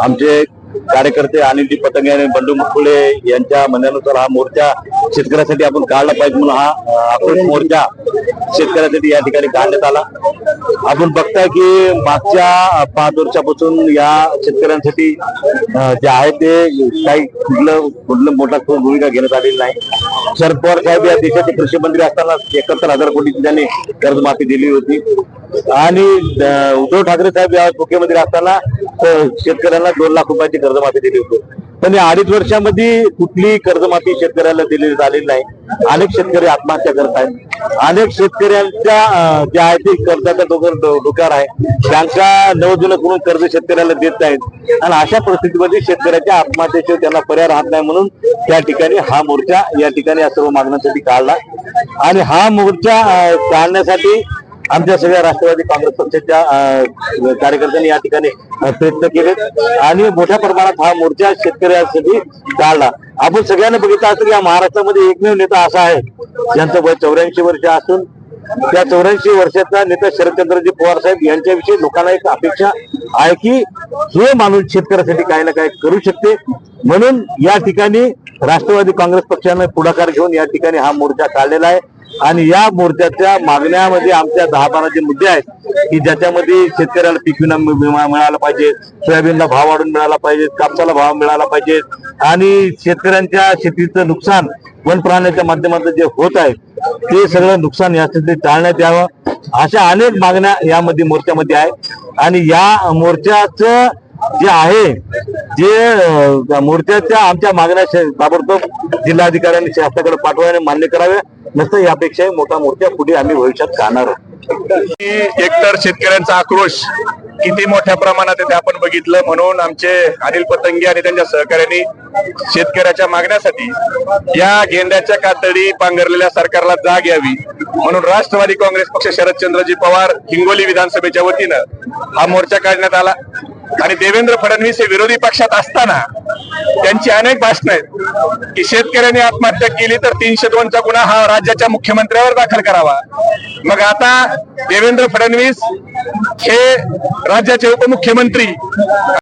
आमचे कार्यकर्ते अनिलजी पतंगे आणि बंडू मुकुळे यांच्या म्हणण्यानुसार हा मोर्चा शेतकऱ्यासाठी आपण काढला पाहिजे म्हणून हा आक्रोश मोर्चा शेतकऱ्यासाठी या ठिकाणी काढण्यात आला. आपण बघताय की मागच्या पाच वर्षापासून या शेतकऱ्यांसाठी जे आहे ते काही कुठलं कुठलं मोठा भूमिका घेण्यात आलेली नाही. शरद पवार साहेब या देशाचे कृषी मंत्री असताना एकाहत्तर हजार कोटीची त्यांनी कर्जमाफी दिली होती. आणि उद्धव ठाकरे साहेब या मुख्यमंत्री असताना शेतकऱ्यांना दोन लाख रुपयाची कर्जमाफी दिली होती. पण या अडीच वर्षामध्ये कुठली कर्जमाफी शेतकऱ्याला दिली झालेली नाही. अनेक शेतकरी आत्महत्या करत आहेत. अनेक शेतकऱ्यांच्या जे आहे ते कर्जाचा डोकर डोक्यावर आहे. बँका नवजुनं करून कर्ज शेतकऱ्याला देत आहेत आणि अशा परिस्थितीमध्ये शेतकऱ्याच्या आत्महत्येशिवाय त्यांना पर्याय राहत नाही म्हणून त्या ठिकाणी हा मोर्चा या ठिकाणी या सर्व मागण्यांसाठी काढला. आणि हा मोर्चा काढण्यासाठी आमच्या सगळ्या राष्ट्रवादी काँग्रेस पक्षाच्या कार्यकर्त्यांनी या ठिकाणी प्रयत्न केले आणि मोठ्या प्रमाणात हा मोर्चा शेतकऱ्यांसाठी काढला आपण सगळ्यांनी बघितलं असतं की या महाराष्ट्रामध्ये एकमेव नेता असा आहे ज्यांचं वय चौऱ्याऐंशी वर्ष असून त्या चौऱ्याऐंशी वर्षाचा नेता शरदचंद्रजी पवार साहेब यांच्याविषयी लोकांना एक अपेक्षा आहे की हे माणूस शेतकऱ्यासाठी काही ना काही करू शकते. म्हणून या ठिकाणी राष्ट्रवादी काँग्रेस पक्षाने पुढाकार घेऊन या ठिकाणी हा मोर्चा काढलेला आहे. आणि या मोर्चाच्या मागण्यामध्ये आमच्या दहा बारा जे मुद्दे आहेत की ज्याच्यामध्ये शेतकऱ्याला पीक विमा विमा मिळाला पाहिजे सोयाबीनला भाव वाढून मिळाला पाहिजे कापसाला भाव मिळाला पाहिजे आणि शेतकऱ्यांच्या शेतीचं नुकसान वन प्राण्याच्या माध्यमातून जे होत आहे ते सगळं नुकसान यासाठी टाळण्यात यावं. अशा अनेक मागण्या यामध्ये मोर्चामध्ये आहे आणि या मोर्चाचं जे आहे जे मूर्त्या मोर्चाच्या आमच्या मागण्या ताबडतोब जिल्हाधिकाऱ्यांनी शासनाकडे पाठवायला मान्य करावे. नसतं यापेक्षाही मोठा मोर्चा पुढे आम्ही भविष्यात जाणार एकतर शेतकऱ्यांचा आक्रोश किती मोठ्या प्रमाणात ते आपण बघितलं म्हणून आमचे अनिल पतंगे आणि त्यांच्या सहकार्यांनी शेतकऱ्याच्या मागण्यासाठी या गेंड्याच्या कातडी पांघरलेल्या सरकारला जाग यावी म्हणून राष्ट्रवादी काँग्रेस पक्ष शरदचंद्रजी पवार हिंगोली विधानसभेच्या वतीनं हा मोर्चा काढण्यात आला. आणि देवेंद्र फडणवीस हे विरोधी पक्षात असताना त्यांची अनेक भाषणं आहेत. की शेतकऱ्यांनी आत्महत्या केली तर तीनशे दोनचा गुन्हा हा राज्याच्या मुख्यमंत्र्यावर दाखल करावा. मग आता देवेंद्र फडणवीस हे राज्याचे उपमुख्यमंत्री